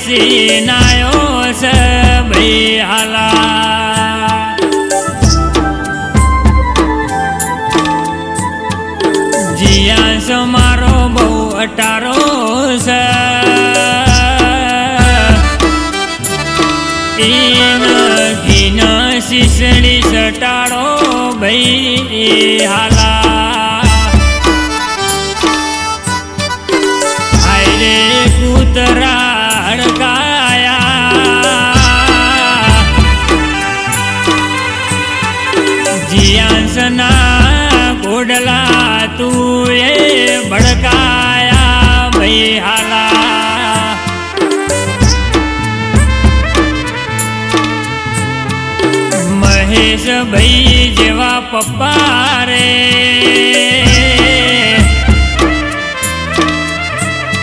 પાટલ બેસી નાયો છે ભાઈ હાલા જીયાસ મારો બહુ અટારો છે. ઘીન શીસડી સટાડો ભાઈ હાલા ભાઈ હાલા મહેશ ભાઈ જેવા પપ્પા રે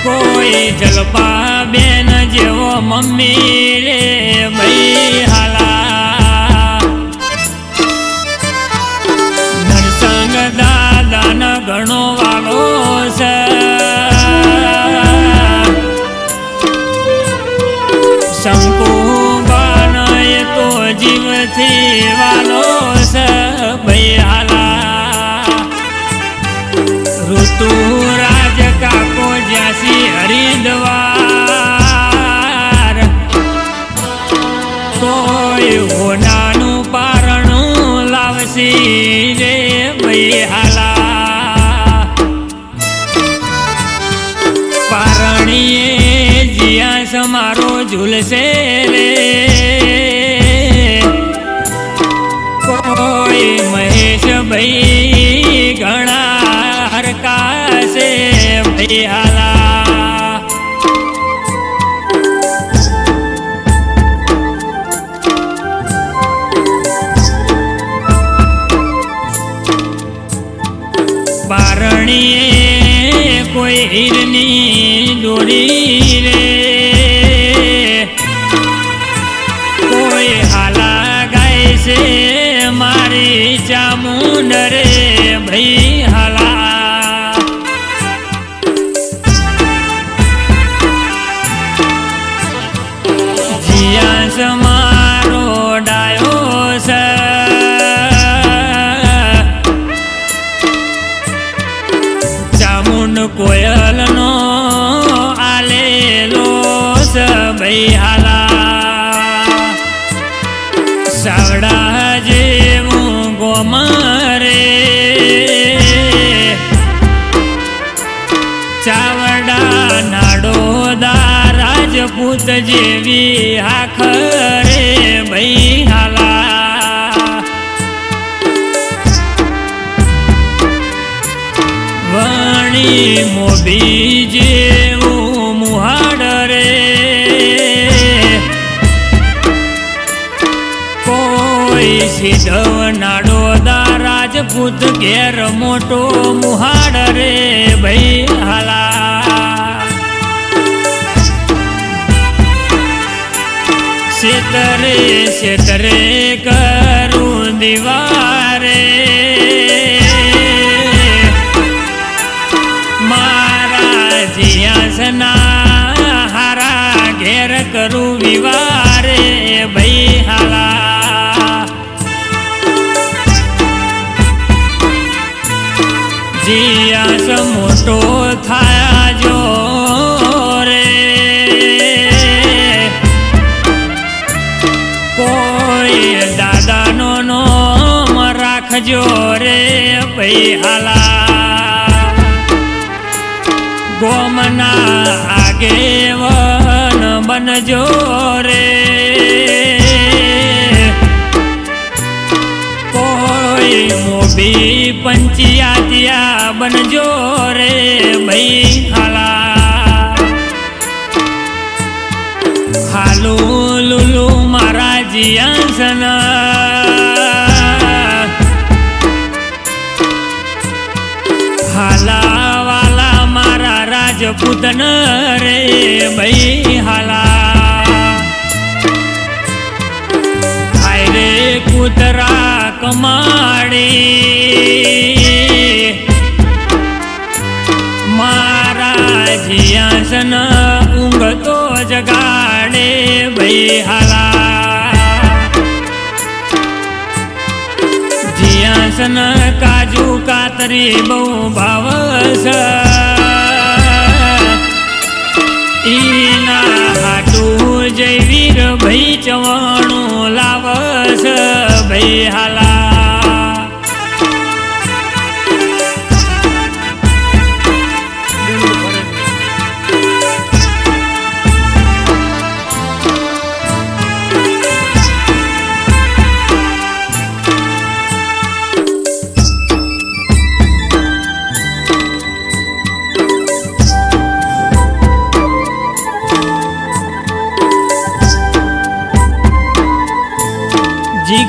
કોઈ જલપા બેન જેવો મમ્મી રે ભાઈ હાલા જીવથી વાલો હાલા. ઋતુ રાજ કાકો જ્યાસી હરિદ્વાર. કોઈ હોનાનું પારણું લાવશી રે ભૈયાલા પારણીએ જ્યાં સમારો ઝૂલશે રે. ભાઈ ઘણા હરકાશે ભાઈ હાલા બારણીએ કોઈ હીરની દોરી રે. કોઈ હાલા ગાય છે મારી ચામુંડ રે ભાઈ હાલા. જીયા સમારો ડાયો છે ચામુંડ કોયલનો આલેલો સભઈ હાલા રાજપૂત જેવી હાખરે ભઈ હાલા વણી મોભી જેવું મુહાડ રે. કોઈ સિદ્ધવ નાડો દા રાજપૂત ઘેર મોટો મુહાડ રે ભાઈ હાલા શેતરે શેતરે કરું દિવારે. મારા જિયાસના હારા ઘેર કરું વિવારે ભાઈ હાલા જીયાસ મોટો થયા જો રાખજો રે ભાઈ હાલા. ગોમના આગેવન બનજો રે. કોઈ મોભી પંચિયાતિયા બનજો રે ભાઈ હાલા. હાલુ લુલુ મારા જીયાસના રાજપૂતન રે ભાઈ હાલા હાય રે કૂતરા કમાડી મારા જીયાસન ઊંઘ જગાડે ભાઈ હાલા જીયાસન કાજુ કાતરી બહુ ઈના હાટું જય ભાઈ ચવાણું લાવસ ભાઈ હાલા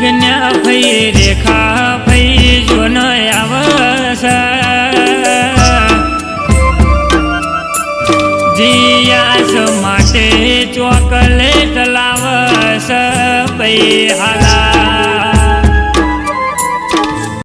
જીગન્યા ભઈ રેખા ભઈ જો ન જીયાસ માટે ચોકલેટ લાવસ ભાઈ હાલા